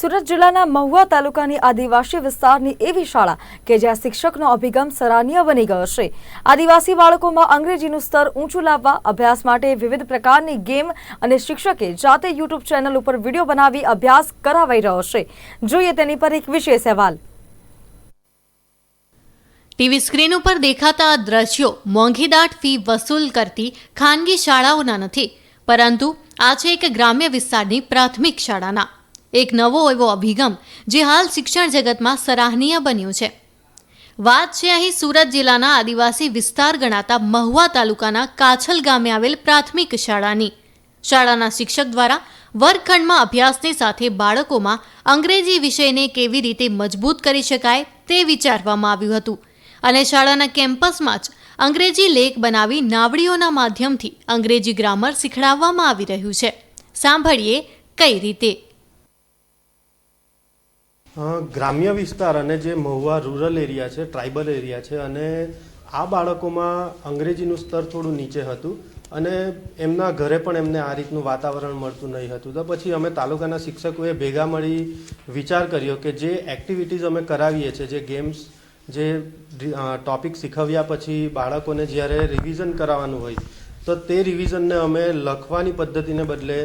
સુરત જિલ્લાના મહુવા તાલુકાની આદિવાસી વિસ્તારની એવી શાળા કે જ્યાં શિક્ષકનો અભિગમ સરાહનીય બની ગયો છે. આદિવાસી બાળકોમાં અંગ્રેજીનું સ્તર ઊંચું લાવવા અભ્યાસ માટે વિવિધ પ્રકારની ગેમ અને શિક્ષકે જાતે યુટ્યુબ ચેનલ ઉપર વીડિયો બનાવી અભ્યાસ કરાવાઈ રહ્યો છે. જોઈએ તેની પર એક વિશેષ અહેવાલ. ટીવી સ્ક્રીન ઉપર દેખાતા દ્રશ્યો મોંઘીદાટ ફી વસૂલ કરતી ખાનગી શાળાઓના નથી. પરંતુ આ છે એક ગ્રામ્ય વિસ્તારની પ્રાથમિક શાળાના. એક નવો એવો અભિગમ જે હાલ શિક્ષણ જગતમાં સરાહનીય બન્યું છે. વાત છે અહીં સુરત જિલ્લાના આદિવાસી વિસ્તાર ગણાતા મહુવા તાલુકાના કાછલ ગામે આવેલ પ્રાથમિક શાળાની. શાળાના શિક્ષક દ્વારા વર્ગખંડમાં અભ્યાસની સાથે બાળકોમાં અંગ્રેજી વિષયને કેવી રીતે મજબૂત કરી શકાય તે વિચારવામાં આવ્યું હતું. અને શાળાના કેમ્પસમાં જ અંગ્રેજી લેખ બનાવી નાવડીઓના માધ્યમથી અંગ્રેજી ગ્રામર શીખડાવવામાં આવી રહ્યું છે. સાંભળીએ કઈ રીતે? ગ્રામ્ય વિસ્તાર અને જે મહુવા રૂરલ એરિયા છે, ટ્રાઇબલ એરિયા છે અને આ બાળકોમાં અંગ્રેજીનું સ્તર થોડું નીચે હતું અને એમના ઘરે પણ એમને આ રીતનું વાતાવરણ મળતું નહીં હતું. તો પછી અમે તાલુકાના શિક્ષકોએ ભેગા મળી વિચાર કર્યો કે જે એક્ટિવિટીઝ અમે કરાવીએ છીએ, જે ગેમ્સ, જે ટોપિક શીખવ્યા પછી બાળકોને જ્યારે રિવિઝન કરાવવાનું હોય, તો તે રિવિઝનને અમે લખવાની પદ્ધતિને બદલે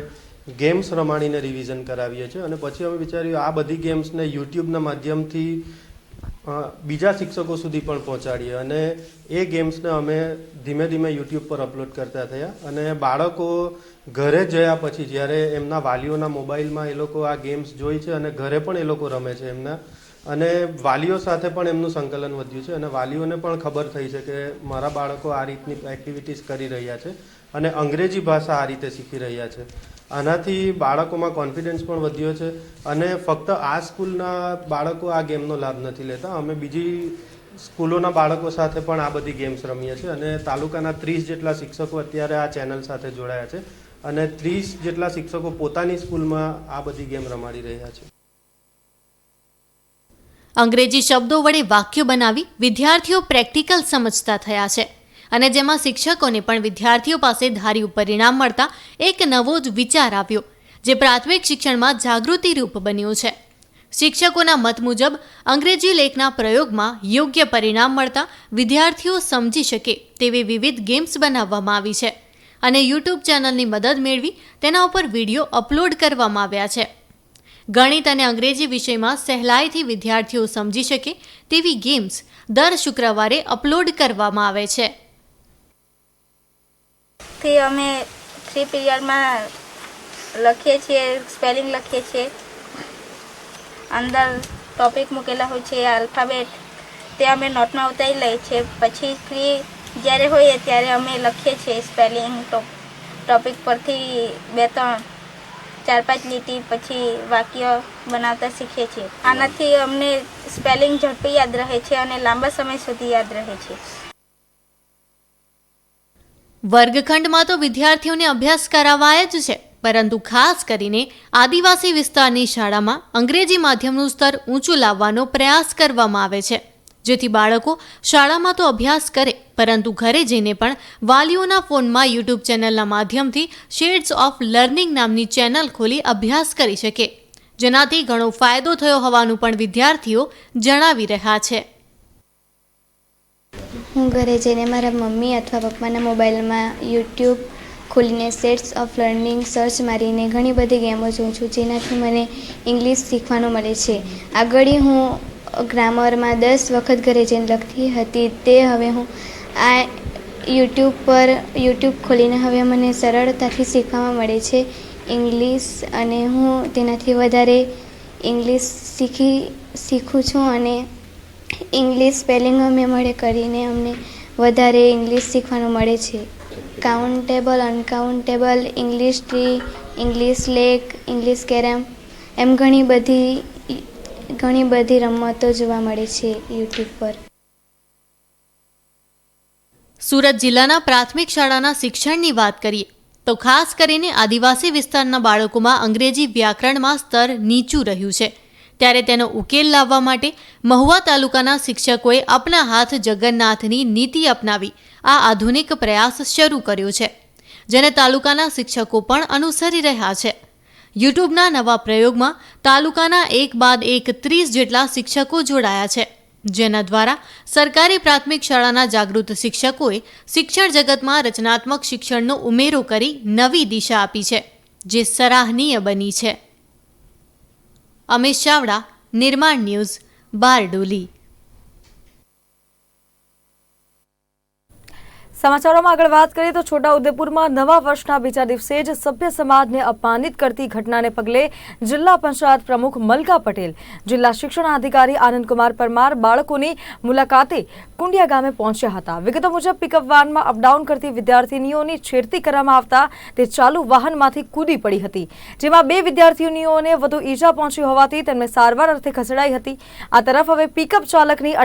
ગેમ્સ રમાડીને રિવિઝન કરાવીએ છીએ અને પછી અમે વિચાર્યું આ બધી ગેમ્સને યુટ્યુબના માધ્યમથી બીજા શિક્ષકો સુધી પણ પહોંચાડીએ અને એ ગેમ્સને અમે ધીમે ધીમે યુટ્યુબ પર અપલોડ કરતા થયા અને બાળકો ઘરે જયા પછી જ્યારે એમના વાલીઓના મોબાઈલમાં એ લોકો આ ગેમ્સ જોઈ છે અને ઘરે પણ એ લોકો રમે છે એમના અને વાલીઓ સાથે પણ એમનું સંકલન વધ્યું છે અને વાલીઓને પણ ખબર થઈ છે કે મારા બાળકો આ રીતની એક્ટિવિટીઝ કરી રહ્યા છે અને અંગ્રેજી ભાષા આ રીતે શીખી રહ્યા છે. આનાથી બાળકોમાં કોન્ફિડન્સ પણ વધ્યો છે અને ફક્ત આ સ્કૂલના બાળકો આ ગેમનો લાભ નથી લેતા. અમે બીજી સ્કૂલોના બાળકો સાથે પણ આ બધી ગેમ્સ રમીએ છીએ અને તાલુકાના ત્રીસ જેટલા શિક્ષકો અત્યારે આ ચેનલ સાથે જોડાયા છે અને ત્રીસ જેટલા શિક્ષકો પોતાની સ્કૂલમાં આ બધી ગેમ રમાડી રહ્યા છે. અંગ્રેજી શબ્દો વડે વાક્યો બનાવી વિદ્યાર્થીઓ પ્રેક્ટિકલ સમજતા થયા છે. અને જેમાં શિક્ષકોને પણ વિદ્યાર્થીઓ પાસે ધાર્યું પરિણામ મળતા એક નવો જ વિચાર આવ્યો, જે પ્રાથમિક શિક્ષણમાં જાગૃતિ રૂપ બન્યું છે. શિક્ષકોના મત મુજબ, અંગ્રેજી લેખના પ્રયોગમાં યોગ્ય પરિણામ મળતા વિદ્યાર્થીઓ સમજી શકે તેવી વિવિધ ગેમ્સ બનાવવામાં આવી છે અને યુટ્યુબ ચેનલની મદદ મેળવી તેના ઉપર વીડિયો અપલોડ કરવામાં આવ્યા છે. ગણિત અને અંગ્રેજી વિષયમાં સહેલાઈથી વિદ્યાર્થીઓ સમજી શકે તેવી ગેમ્સ દર શુક્રવારે અપલોડ કરવામાં આવે છે. થી અમે થ્રી પીરિયડમાં લખીએ છીએ સ્પેલિંગ લખીએ છીએ. અંદર ટોપિક મૂકેલા હોય છે આલ્ફાબેટ તે અમે નોટમાં ઉતારી લઈએ છીએ. પછી ફ્રી જ્યારે હોઈએ ત્યારે અમે લખીએ છીએ સ્પેલિંગ ટોપિક પરથી બે, ત્રણ, ચાર, પાંચ લીટી પછી વાક્ય બનાવતા શીખીએ છીએ. આનાથી અમને સ્પેલિંગ ઝડપી યાદ રહે છે અને લાંબા સમય સુધી યાદ રહે છે. વર્ગખંડમાં તો વિદ્યાર્થીઓને અભ્યાસ કરાવાય જ છે. પરંતુ ખાસ કરીને આદિવાસી વિસ્તારની શાળામાં અંગ્રેજી માધ્યમનું સ્તર ઊંચું લાવવાનો પ્રયાસ કરવામાં આવે છે. જેથી બાળકો શાળામાં તો અભ્યાસ કરે, પરંતુ ઘરે જઈને પણ વાલીઓના ફોનમાં યુટ્યુબ ચેનલના માધ્યમથી શેડ્સ ઓફ લર્નિંગ નામની ચેનલ ખોલી અભ્યાસ કરી શકે. જેનાથી ઘણો ફાયદો થયો હોવાનું પણ વિદ્યાર્થીઓ જણાવી રહ્યા છે. હું ઘરે જઈને મારા મમ્મી અથવા પપ્પાના મોબાઈલમાં યુટ્યુબ ખોલીને સેટ્સ ઓફ લર્નિંગ સર્ચ મારીને ઘણી બધી ગેમો જોઉં છું, જેનાથી મને ઇંગ્લિશ શીખવાનું મળે છે. આગળ હું ગ્રામરમાં દસ વખત ઘરે જઈને લખતી હતી, તે હવે હું આ યુટ્યુબ પર યુટ્યુબ ખોલીને હવે મને સરળતાથી શીખવામાં મળે છે ઇંગ્લિશ અને હું તેનાથી વધારે ઇંગ્લિશ શીખી, શીખું છું અને ઇંગ્લિશ સ્પેલિંગ અમે મળે કરીને અમને વધારે ઇંગ્લિશ શીખવાનું મળે છે. Countable uncountable English tree English lake English carrom એમ ઘણી બધી ઘણી બધી રમતો જોવા મળે છે યુટ્યુબ પર. સુરત જિલ્લાના પ્રાથમિક શાળાના શિક્ષણની વાત કરીએ, તો ખાસ કરીને આદિવાસી વિસ્તારના બાળકોમાં અંગ્રેજી વ્યાકરણમાં સ્તર નીચું રહ્યું છે. ત્યારે તેનો ઉકેલ લાવવા માટે મહુવા તાલુકાના શિક્ષકોએ આપના હાથ જગન્નાથની નીતિ અપનાવી. આ આધુનિક પ્રયાસ શરૂ કર્યો છે, જેને તાલુકાના શિક્ષકો પણ અનુસરી રહ્યા છે. યુટ્યુબના નવા પ્રયોગમાં તાલુકાના એક બાદ એક ત્રીસ જેટલા શિક્ષકો જોડાયા છે, જેના દ્વારા સરકારી પ્રાથમિક શાળાના જાગૃત શિક્ષકોએ શિક્ષણ જગતમાં રચનાત્મક શિક્ષણનો ઉમેરો કરી નવી દિશા આપી છે, જે સરાહનીય બની છે. અમિત ચાવડા નિર્માણ ન્યૂઝ બારડોલી. સમાચારોમાં આગળ વાત કરીએ તો છોટાઉદેપુરમાં નવા વર્ષના બીજા દિવસે જ સભ્ય સમાજને અપમાનિત કરતી ઘટનાને પગલે જિલ્લા પંચાયત પ્રમુખ મલકા પટેલ, જિલ્લા શિક્ષણાધિકારી આનંદકુમાર પરમાર બાળકોની મુલાકાતે કુંડિયા ગામે પહોંચ્યા હતા. વિગતો મુજબ પિકઅપ વાનમાં અપડાઉન કરતી વિદ્યાર્થીનીઓની છેડતી કરવામાં આવતા તે ચાલુ વાહનમાંથી કૂદી પડી હતી. જેમાં બે વિદ્યાર્થીનીઓને વધુ ઈજા પહોંચી હોવાથી તેમને સારવાર અર્થે ખસેડાઈ હતી. આ તરફ હવે પિકઅપ ચાલકની